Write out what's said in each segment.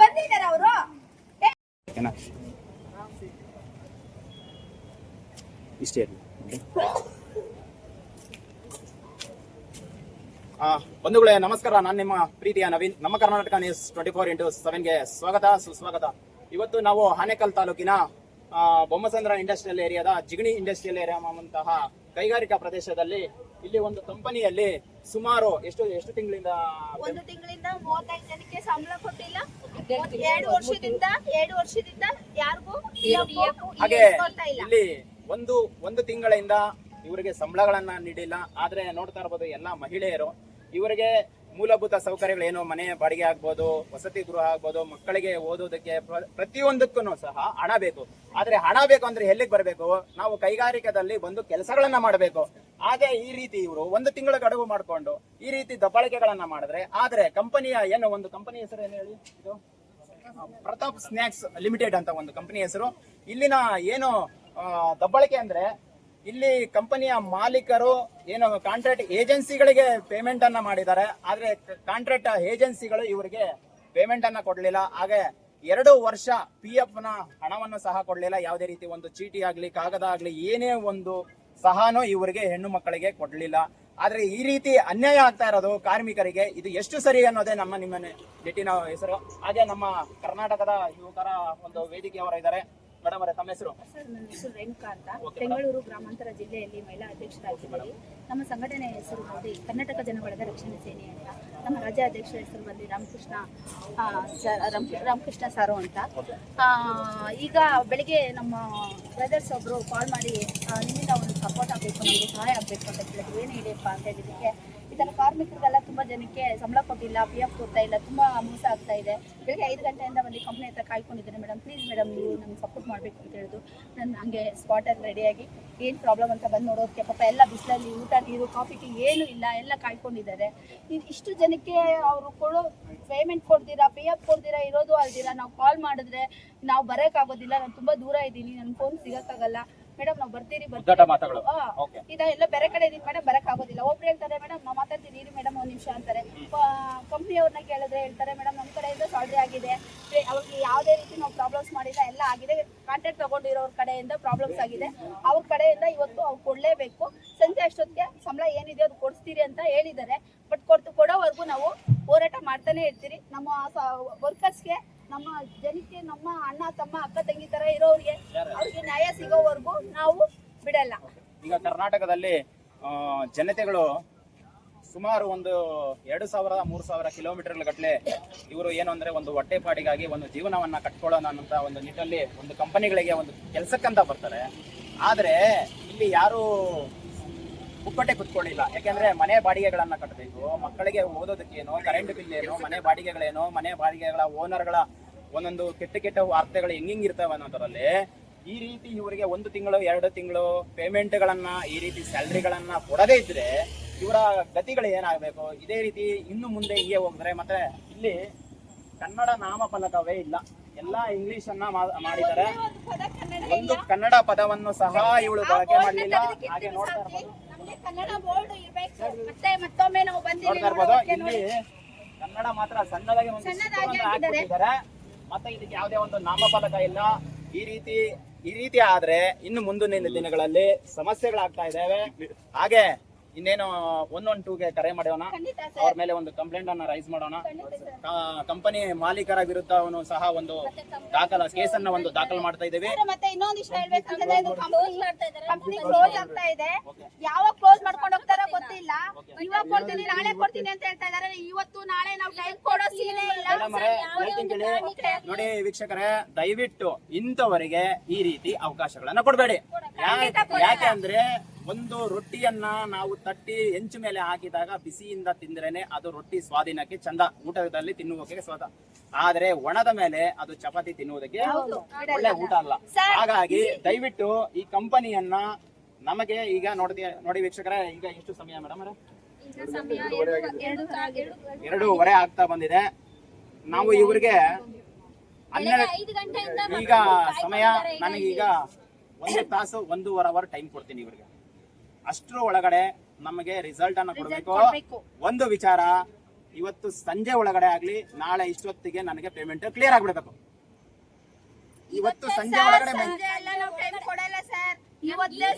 ಬಂದಿದ್ದಾರೆ ಬಂಧುಗಳೇ, ನಮಸ್ಕಾರ. ನಾನು ನಿಮ್ಮ ಪ್ರೀತಿಯ ನವೀನ್. ನಮ್ಮ Karnataka news twenty four into ಸೆವೆನ್ಗೆ ಸ್ವಾಗತ, ಸುಸ್ವಾಗತ. ಇವತ್ತು ನಾವು ಹಾನೇಕಲ್ ತಾಲೂಕಿನ ಬೊಮ್ಮಸಂದ್ರ ಇಂಡಸ್ಟ್ರಿಯಲ್ ಏರಿಯಾದ ಜಿಗಣಿ ಇಂಡಸ್ಟ್ರಿಯಲ್ ಏರಿಯಾ ಕೈಗಾರಿಕಾ ಪ್ರದೇಶದಲ್ಲಿ ಇಲ್ಲಿ ಒಂದು ಕಂಪನಿಯಲ್ಲಿ ಸುಮಾರು ಎಷ್ಟು ಎಷ್ಟು ತಿಂಗಳಿಂದ ಒಂದು ತಿಂಗಳಿಂದ ಮೂವತ್ತೈದು ಜನಕ್ಕೆ ಸಂಬಳ ಕೊಟ್ಟಿಲ್ಲ. ಎರಡು ವರ್ಷದಿಂದ ಎರಡು ವರ್ಷದಿಂದ ಯಾರಿಗೂ ಹಾಗೆ ಇಲ್ಲಿ. ಒಂದು ಒಂದು ತಿಂಗಳಿಂದ ಇವರಿಗೆ ಸಂಬಳಗಳನ್ನ ನೀಡಿಲ್ಲ. ಆದ್ರೆ ನೋಡ್ತಾ ಇರ್ಬೋದು ಎಲ್ಲಾ ಮಹಿಳೆಯರು. ಇವರಿಗೆ ಮೂಲಭೂತ ಸೌಕರ್ಯಗಳು ಏನು ಮನೆ ಬಾಡಿಗೆ ಆಗ್ಬೋದು ವಸತಿ ಗೃಹ ಆಗ್ಬೋದು ಮಕ್ಕಳಿಗೆ ಓದೋದಕ್ಕೆ ಪ್ರ- ಪ್ರತಿಯೊಂದಕ್ಕೂ ಸಹ ಹಣ ಬೇಕು. ಆದ್ರೆ ಹಣ ಬೇಕು ಅಂದ್ರೆ ಎಲ್ಲಿಗೆ ಬರಬೇಕು? ನಾವು ಕೈಗಾರಿಕೆದಲ್ಲಿ ಬಂದು ಕೆಲಸಗಳನ್ನ ಮಾಡಬೇಕು. ಹಾಗೆ ಈ ರೀತಿ ಇವರು ಒಂದು ತಿಂಗಳ ಗಡುವು ಮಾಡಿಕೊಂಡು ಈ ರೀತಿ ದಬ್ಬಾಳಿಕೆಗಳನ್ನ ಮಾಡಿದ್ರೆ, ಆದ್ರೆ ಕಂಪನಿಯ ಏನು ಒಂದು ಕಂಪನಿ ಹೆಸರು ಏನು ಹೇಳಿ ಇದು? ಪ್ರತಾಪ್ ಸ್ನ್ಯಾಕ್ಸ್ ಲಿಮಿಟೆಡ್ ಅಂತ ಒಂದು ಕಂಪನಿ ಹೆಸರು. ಇಲ್ಲಿನ ಏನು ದಬ್ಬಳಿಕೆ ಅಂದ್ರೆ ಇಲ್ಲಿ ಕಂಪನಿಯ ಮಾಲೀಕರು ಏನು ಕಾಂಟ್ರಾಕ್ಟ್ ಏಜೆನ್ಸಿಗಳಿಗೆ ಪೇಮೆಂಟ್ ಅನ್ನ ಮಾಡಿದ್ದಾರೆ. ಆದ್ರೆ ಕಾಂಟ್ರಾಕ್ಟ್ ಏಜೆನ್ಸಿಗಳು ಇವರಿಗೆ ಪೇಮೆಂಟ್ ಅನ್ನ ಕೊಡಲಿಲ್ಲ. ಹಾಗೆ ಎರಡು ವರ್ಷ ಪಿ ಎಫ್ನ ಹಣವನ್ನು ಸಹ ಕೊಡಲಿಲ್ಲ. ಯಾವುದೇ ರೀತಿ ಒಂದು ಚೀಟಿ ಆಗಲಿ, ಕಾಗದ ಆಗಲಿ, ಏನೇ ಒಂದು ಸಹನೂ ಇವರಿಗೆ ಹೆಣ್ಣು ಮಕ್ಕಳಿಗೆ ಕೊಡ್ಲಿಲ್ಲ. ಆದ್ರೆ ಈ ರೀತಿ ಅನ್ಯಾಯ ಆಗ್ತಾ ಇರೋದು ಕಾರ್ಮಿಕರಿಗೆ, ಇದು ಎಷ್ಟು ಸರಿ ಅನ್ನೋದೇ ನಮ್ಮ ನಿಮ್ಮ ನೆಟ್ಟಿನ ಹೆಸರು. ಹಾಗೆ ನಮ್ಮ ಕರ್ನಾಟಕದ ಯುವಕರ ಒಂದು ವೇದಿಕೆಯವರು ಇದ್ದಾರೆ. ಮೇಡಮ್ ಅವರೇ ತಮ್ಮ ಹೆಸರು? ಸರ್ ನನ್ನ ಹೆಸರು ರೇಣುಕಾ ಅಂತ. ಬೆಂಗಳೂರು ಗ್ರಾಮಾಂತರ ಜಿಲ್ಲೆಯಲ್ಲಿ ಮಹಿಳಾ ಅಧ್ಯಕ್ಷರಾಗಿದ್ದೀವಿ ನಮ್ಮ ಸಂಘಟನೆ ಹೆಸರು ಬಂದು ಕರ್ನಾಟಕ ಜನಬಳಗ ರಕ್ಷಣಾ ಸೇನೆ ಅಂತ. ನಮ್ಮ ರಾಜ್ಯ ಅಧ್ಯಕ್ಷರ ಹೆಸರು ಬಂದು ರಾಮಕೃಷ್ಣ ರಾಮಕೃಷ್ಣ ಸಾರು ಅಂತ. ಈಗ ಬೆಳಿಗ್ಗೆ ನಮ್ಮ ಬ್ರದರ್ಸ್ ಒಬ್ಬರು ಕಾಲ್ ಮಾಡಿ ನಿಮ್ಮಿಂದ ಒಂದು ಸಪೋರ್ಟ್ ಆಗಬೇಕು ನಮಗೆ ಸಹಾಯ ಆಗಬೇಕು ಅಂತ ಕೇಳಿದ್ರು. ಏನು ಹೇಳಿಯಪ್ಪ ಅಂತ ಹೇಳಿದ್ದಕ್ಕೆ ಇದನ್ನು ಕಾರ್ಮಿಕರಿಗೆಲ್ಲ ತುಂಬ ಜನಕ್ಕೆ ಸಂಬಳ ಕೊಟ್ಟಿಲ್ಲ ಪಿ ಎಫ್ ಕೊಡ್ತಾ ಇಲ್ಲ, ತುಂಬ ಮೋಸ ಆಗ್ತಾ ಇದೆ. ಬೆಳಿಗ್ಗೆ ಐದು ಗಂಟೆಯಿಂದ ಬಂದು ಕಂಪ್ನಿ ಹತ್ರ ಕಾಯ್ಕೊಂಡಿದ್ದೇನೆ ಮೇಡಮ್ ಪ್ಲೀಸ್ ಮೇಡಮ್ ನೀವು ನಮ್ಗೆ ಸಪೋರ್ಟ್ ಮಾಡಬೇಕು ಅಂತ ಹೇಳಿದ್ರು. ನಾನು ಹಂಗೆ ಸ್ಪಾಟಲ್ಲಿ ರೆಡಿಯಾಗಿ ಏನು ಪ್ರಾಬ್ಲಮ್ ಅಂತ ಬಂದು ನೋಡೋದಕ್ಕೆ ಪಾಪ ಎಲ್ಲ ಬಿಸಿಲಲ್ಲಿ ಊಟ, ನೀರು ಕಾಫಿ ಟೀ ಏನೂ ಇಲ್ಲ, ಎಲ್ಲ ಕಾಯ್ಕೊಂಡಿದ್ದಾರೆ. ಇಷ್ಟು ಜನಕ್ಕೆ ಅವರು ಕೊಡೋ ಪೇಮೆಂಟ್ ಕೊಡ್ತೀರಾ ಪಿ ಎಫ್ ಕೊಡ್ತೀರಾ, ಇರೋದು ಅಲ್ದಿರಾ? ನಾವು ಕಾಲ್ ಮಾಡಿದ್ರೆ ನಾವು ಬರೋಕ್ಕಾಗೋದಿಲ್ಲ ನಾನು ತುಂಬ ದೂರ ಇದ್ದೀನಿ ನನ್ನ ಫೋನ್ ಸಿಗೋಕ್ಕಾಗಲ್ಲ. ಮೇಡಮ್ ನಾವು ಬರ್ತೀರಿ ಬರ್ತೀವಿ ಬರ್ತೀರಿ ಮಾತುಗಳು. ಆ, ಓಕೆ ಇದ ಎಲ್ಲ ಬೇರೆ ಕಡೆ ಇದೀನಿ ಮೇಡಮ್ ಬರಕ್ ಆಗೋದಿಲ್ಲ. ಒಬ್ರು ಹೇಳ್ತಾರೆ ಮೇಡಮ್ ನಾವು ಮಾತಾಡ್ತೀನಿ ಇರಿ ಮೇಡಮ್ ಒಂದ್ ನಿಮಿಷ ಅಂತಾರೆ. ಕಂಪ್ನಿಯವ್ರನ್ನ ಕೇಳಿದ್ರೆ ಹೇಳ್ತಾರೆ ಮೇಡಮ್ ನಮ್ಮ ಕಡೆಯಿಂದ ಸಾಲ್ರಿ ಆಗಿದೆ. ಅವ್ರಿಗೆ ಯಾವುದೇ ರೀತಿ ನಾವು ಪ್ರಾಬ್ಲಮ್ಸ್ ಮಾಡಿಲ್ಲ ಎಲ್ಲ ಆಗಿದೆ. ಕಾಂಟ್ರಾಕ್ಟ್ ತಗೊಂಡಿರೋರ್ ಕಡೆಯಿಂದ ಪ್ರಾಬ್ಲಮ್ಸ್ ಆಗಿದೆ. ಅವ್ರ ಕಡೆಯಿಂದ ಇವತ್ತು ಅವ್ರು ಕೊಡ್ಲೇಬೇಕು. ಸಂಜೆ ಅಷ್ಟೊತ್ತಿಗೆ ಸಂಬಳ ಏನಿದೆ ಅದು ಕೊಡಿಸ್ತೀರಿ ಅಂತ ಹೇಳಿದ್ದಾರೆ. ಬಟ್ ಕೊಡ್ತು ಕೊಡೋವರೆಗೂ ನಾವು ಹೋರಾಟ ಮಾಡ್ತಾನೆ ಇರ್ತೀರಿ. ನಮ್ಮ ವರ್ಕರ್ಸ್ಗೆ ನಮ್ಮ ಜನಕ್ಕೆ, ನಮ್ಮ ಅಣ್ಣ, ತಮ್ಮ ಅಕ್ಕ, ತಂಗಿ ತರ ಇರೋರಿಗೆ ಅವ್ರಿಗೆ ನ್ಯಾಯ ಸಿಗೋವರೆಗೂ ನಾವು ಬಿಡಲ್ಲ. ಈಗ ಕರ್ನಾಟಕದಲ್ಲಿ ಜನತೆಗಳು ಸುಮಾರು ಒಂದು ಎರಡು ಸಾವಿರದ ಮೂರು ಸಾವಿರ ಕಿಲೋಮೀಟರ್ ಗಟ್ಟಲೆ ಇವರು ಏನು ಅಂದ್ರೆ ಒಂದು ಹೊಟ್ಟೆಪಾಡಿಗಾಗಿ ಒಂದು ಜೀವನವನ್ನ ಕಟ್ಕೊಳ್ಳೋಣ ಅನ್ನೋ ಒಂದು ನಿಟ್ಟಲ್ಲಿ ಒಂದು ಕಂಪನಿಗಳಿಗೆ ಒಂದು ಕೆಲಸಕ್ಕಂತ ಬರ್ತಾರೆ. ಆದರೆ ಇಲ್ಲಿ ಯಾರು ಪುಕ್ಕಟ್ಟೆ ಕುತ್ಕೊಳ್ಳಿಲ್ಲ ಯಾಕೆಂದ್ರೆ ಮನೆ ಬಾಡಿಗೆಗಳನ್ನ ಕಟ್ಟಬೇಕು ಮಕ್ಕಳಿಗೆ ಓದೋದಕ್ಕೇನು ಕರೆಂಟ್ ಬಿಲ್ ಏನು, ಮನೆ ಬಾಡಿಗೆಗಳೇನು, ಮನೆ ಬಾಡಿಗೆಗಳ ಓನರ್ಗಳ ಒಂದೊಂದು ಕೆಟ್ಟ ಕೆಟ್ಟ ವಾರ್ತೆಗಳು ಹೆಂಗಿಂಗ್ ಇರ್ತಾವ ಅನ್ನೋದರಲ್ಲಿ ಈ ರೀತಿ ಇವರಿಗೆ ಒಂದು ತಿಂಗಳು ಎರಡು ತಿಂಗಳು ಪೇಮೆಂಟ್ಗಳನ್ನ ಈ ರೀತಿ ಸ್ಯಾಲ್ರಿಗಳನ್ನ ಕೊಡದೇ ಇದ್ರೆ ಇವರ ಗತಿಗಳು ಏನಾಗಬೇಕು? ಇದೇ ರೀತಿ ಇನ್ನು ಮುಂದೆ ಹೀಗೆ ಹೋಗಿದ್ರೆ ಮತ್ತೆ ಇಲ್ಲಿ ಕನ್ನಡ ನಾಮಫಲಕವೇ ಇಲ್ಲ. ಎಲ್ಲ ಇಂಗ್ಲಿಷ್ ಅನ್ನ ಮಾಡಿದ್ದಾರೆ. ಒಂದು ಕನ್ನಡ ಪದವನ್ನು ಸಹ ಇವಳು ಬಳಕೆ ಮಾಡಲಿಲ್ಲ. ಹಾಗೆ ನೋಡ್ತಾ ಇರ್ಬೋದು. ಇಲ್ಲಿ ಕನ್ನಡ ಮಾತ್ರ ಸಣ್ಣದಾಗಿ ಒಂದು ಹಾಕಿದ್ದಾರೆ. ಮತ್ತೆ ಇದಕ್ಕೆ ಯಾವುದೇ ಒಂದು ನಾಮಫಲಕ ಇಲ್ಲ. ಈ ರೀತಿ ಈ ರೀತಿ ಆದ್ರೆ ಇನ್ನು ಮುಂದಿನ ದಿನಗಳಲ್ಲಿ ಸಮಸ್ಯೆಗಳಾಗ್ತಾ ಇದ್ದಾವೆ. ಹಾಗೆ ಇನ್ನೇನು ಒನ್ ಒನ್ ಟೂಗೆ ಕರೆ ಮಾಡೋಣ ಅವ್ರ ಮೇಲೆ ಒಂದು ಕಂಪ್ಲೇಂಟ್ ಅನ್ನ ರೈಸ್ ಮಾಡೋಣ. ಕಂಪನಿ ಮಾಲೀಕರ ವಿರುದ್ಧ ಅವನು ಸಹ ಒಂದು ದಾಖಲ ಅನ್ನ ಒಂದು ದಾಖಲು ಮಾಡ್ತಾ ಇದ್ದೇವೆ. ಮತ್ತೆ ಇನ್ನೊಂದು ಹೇಳ್ಬೇಕಂತಂದ್ರೆ ಇದು ಕಂಪ್ನಿ ಕ್ಲೋಸ್ ಆಗ್ತಾ ಇದೆ. ಯಾವಾಗ ಕ್ಲೋಸ್ ಮಾಡ್ಕೊಂಡು ಹೋಗ್ತಾರೋ ಗೊತ್ತಿಲ್ಲ. ಇವಾಗ ಕೊಡ್ತೀನಿ ನಾಳೆ ಕೊಡ್ತೀನಿ ಅಂತ ಹೇಳ್ತಾ ಇದಾರೆ ಇವತ್ತು ನಾಳೆ ನಾವು ಟೈಮ್ ಕೊಡೋ ಸೀನೇ ಇಲ್ಲ. ನೋಡಿ ವೀಕ್ಷಕರೇ ದಯವಿಟ್ಟು ಇಂಥವರಿಗೆ ಈ ರೀತಿ ಅವಕಾಶಗಳನ್ನ ಕೊಡಬೇಡಿ. ಯಾಕೆ ಅಂದ್ರೆ ಒಂದು ರೊಟ್ಟಿಯನ್ನ ನಾವು ತಟ್ಟಿ ಹೆಂಚು ಮೇಲೆ ಹಾಕಿದಾಗ ಬಿಸಿಯಿಂದ ತಿಂದ್ರೇನೆ ಅದು ರೊಟ್ಟಿ ಸ್ವಾಧೀನಕ್ಕೆ ಚಂದ. ಊಟದಲ್ಲಿ ತಿನ್ನುವುದಕ್ಕೆ ಸ್ವಾದ. ಆದ್ರೆ ಒಣದ ಮೇಲೆ ಅದು ಚಪಾತಿ ತಿನ್ನುವುದಕ್ಕೆ ಒಳ್ಳೆ ಊಟ ಅಲ್ಲ. ಹಾಗಾಗಿ ದಯವಿಟ್ಟು ಈ ಕಂಪನಿಯನ್ನ ನಮಗೆ ಈಗ ನೋಡ್ತೀಯ ನೋಡಿ ವೀಕ್ಷಕರೇ ಈಗ ಎಷ್ಟು ಸಮಯ ಮೇಡಮ್ ಎರಡೂವರೆ ಆಗ್ತಾ ಬಂದಿದೆ. ನಾವು ಇವರಿಗೆ ಹನ್ನೆರಡು ಈಗ ಸಮಯ ನನಗೀಗ ಒಂದು ತಾಸು ಒಂದೂವರೆ ಅವರ್ ಟೈಮ್ ಕೊಡ್ತೀನಿ ಇವ್ರಿಗೆ. ಅಷ್ಟರ ಒಳಗಡೆ ನಮಗೆ ರಿಸಲ್ಟ್ ಅನ್ನ ಕೊಡಬೇಕು. ಒಂದು ವಿಚಾರ ಇವತ್ತು ಸಂಜೆ ಒಳಗಡೆ ಆಗ್ಲಿ ನಾಳೆ ಇಷ್ಟೊತ್ತಿಗೆ ನನಗೆ ಪೇಮೆಂಟ್ ಕ್ಲಿಯರ್ ಆಗ್ಬಿಡ್ಬೇಕು. ಇವತ್ತು ಸಂಜೆ ಒಳಗಡೆ ಮೆ- ಸಂಜೆ ಎಲ್ಲ ನಾವು ಟೈಮ್ ಕೊಡಲ್ಲ ಸರ್ ಇವತ್ತೇ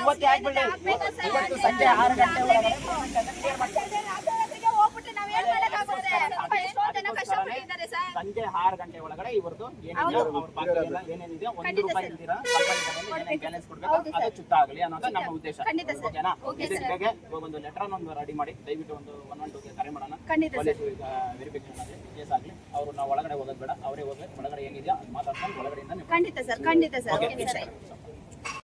ಇವತ್ತೇ ಸಂಜೆ ಆರು ಗಂಟೆ ಒಳಗಡೆ ಸರ್. ಸಂಜೆ ಆರು ಗಂಟೆ ಒಳಗಡೆ ಇವರದು ಏನಿದೆ ಅವ್ರ ಬಾಕಿ ಎಲ್ಲ ಏನೇನಿದೆ ಒಂದು ರೂಪಾಯಿ ಸರ್. ಇಲ್ದಿರ ಕಂಪನಿ ಬ್ಯಾಲೆನ್ಸ್ ಕೊಡ್ಬೇಕು. ಅದು ಚುತ್ತ ಆಗಲಿ ಅನ್ನೋದು ನಮ್ಮ ಉದ್ದೇಶ. ಖಂಡಿತ ಸರ್. ಓಕೆನಾ? ಇವಾಗ ಒಂದು ಲೆಟರ್ ಒಂದು ರೆಡಿ ಮಾಡಿ ದಯವಿಟ್ಟು ಒಂದು ಒನ್ ಒನ್ ಟೂಗೆ ಕರೆ ಮಾಡೋಣ. ಖಂಡಿತ ಸರ್. ಪೊಲೀಸ್ ವೆರಿಫಿಕೇಶನ್ ಆಗಲಿ ಕೇಸ್ ಆಗಲಿ ಅವರು ನಾವು ಒಳಗಡೆ ಹೋಗೋದು ಬೇಡ ಅವರೇ ಹೋಗಲಿ ಒಳಗಡೆ ಏನಿದೆಯೋ ಅದು ಮಾತಾಡ್ಕೊಂಡು ಒಳಗಡೆಯಿಂದ ಖಂಡಿತ ಸರ್ ಖಂಡಿತ ಸರ್.